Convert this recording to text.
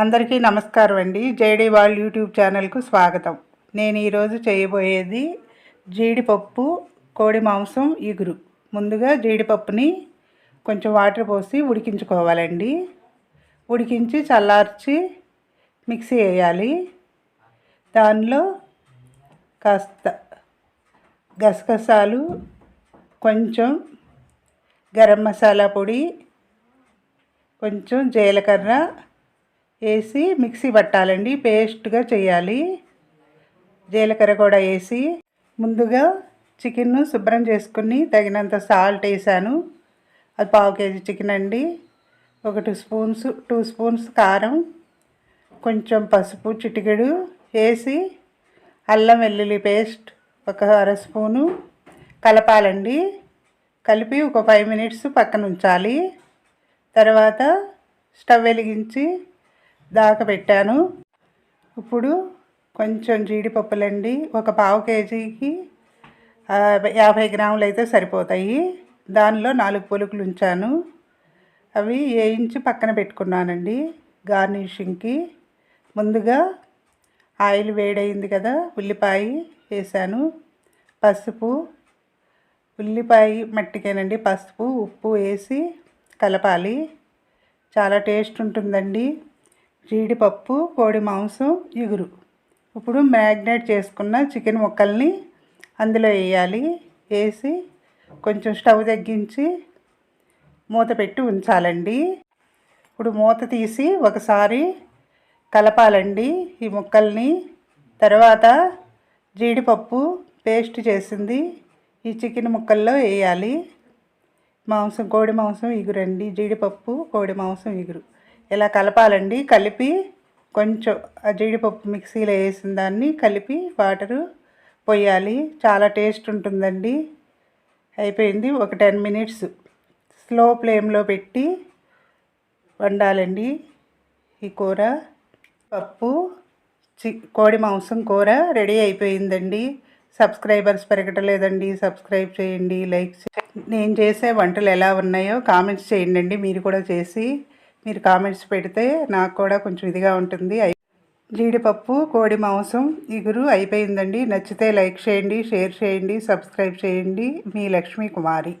అందరికీ నమస్కారం అండి. జేడీ వాళ్ళ యూట్యూబ్ ఛానల్కు స్వాగతం. నేను ఈరోజు చేయబోయేది జీడిపప్పు కోడి మాంసం ఇగురు. ముందుగా జీడిపప్పుని కొంచెం వాటర్ పోసి ఉడికించుకోవాలండి. ఉడికించి చల్లార్చి మిక్సీ వేయాలి. దానిలో కాస్త గసగసాలు కొంచెం గరం మసాలా పొడి కొంచెం జీలకర్ర వేసి మిక్సీ పట్టాలండి పేస్ట్గా చేయాలి. జీలకర్ర కూడా వేసి ముందుగా చికెన్ను శుభ్రం చేసుకుని తగినంత సాల్ట్ వేసాను. అది పావు కేజీ చికెన్ అండి. ఒక టూ స్పూన్స్ టూ స్పూన్స్ కారం కొంచెం పసుపు చిటికెడు వేసి అల్లం వెల్లుల్లి పేస్ట్ ఒక అర స్పూను కలపాలండి. కలిపి ఒక ఫైవ్ మినిట్స్ పక్కన ఉంచాలి. తర్వాత స్టవ్ వెలిగించి దాకా పెట్టాను. ఇప్పుడు కొంచెం జీడిపప్పులండి. ఒక పావు కేజీకి యాభై గ్రాములు అయితే సరిపోతాయి. దానిలో నాలుగు పులుకులు ఉంచాను. అవి వేయించి పక్కన పెట్టుకున్నానండి గార్నిషింగ్కి. ముందుగా ఆయిల్ వేడైంది కదా ఉల్లిపాయ వేసాను. పసుపు ఉల్లిపాయ మట్టికేనండి పసుపు ఉప్పు వేసి కలపాలి. చాలా టేస్ట్ ఉంటుందండి. జీడిపప్పు కోడి మాంసం ఇగురు ఇప్పుడు మ్యాగ్నేట్ చేసుకున్న చికెన్ ముక్కల్ని అందులో వేయాలి వేసి కొంచెం స్టవ్ తగ్గించి మూత పెట్టి ఉంచాలండి. ఇప్పుడు మూత తీసి ఒకసారి కలపాలండి ఈ ముక్కల్ని. తర్వాత జీడిపప్పు పేస్ట్ చేసింది ఈ చికెన్ ముక్కల్లో వేయాలి మాంసం కోడి మాంసం ఇగురండి జీడిపప్పు కోడి మాంసం ఇగురు ఇలా కలపాలండి. కలిపి కొంచెం జీడిపప్పు మిక్సీలో వేసిన దాన్ని కలిపి వాటరు పోయాలి. చాలా టేస్ట్ ఉంటుందండి. అయిపోయింది. ఒక టెన్ మినిట్స్ స్లో ఫ్లేమ్లో పెట్టి వండాలండి. ఈ కూర పప్పు చి కోడి మాంసం కూర రెడీ అయిపోయిందండి. సబ్స్క్రైబర్స్ పెరగటలేదండి. సబ్స్క్రైబ్ చేయండి లైక్ నేను చేసే వంటలు ఎలా ఉన్నాయో కామెంట్స్ చేయండి మీరు కూడా చేసి మీరు కామెంట్స్ పెడితే నాకు కూడా కొంచెం ఇదిగా ఉంటుంది. జీడిపప్పు కోడి మాంసం ఇగురు అయిపోయిందండి. నచ్చితే లైక్ చేయండి షేర్ చేయండి సబ్స్క్రైబ్ చేయండి. మీ లక్ష్మీ కుమారి.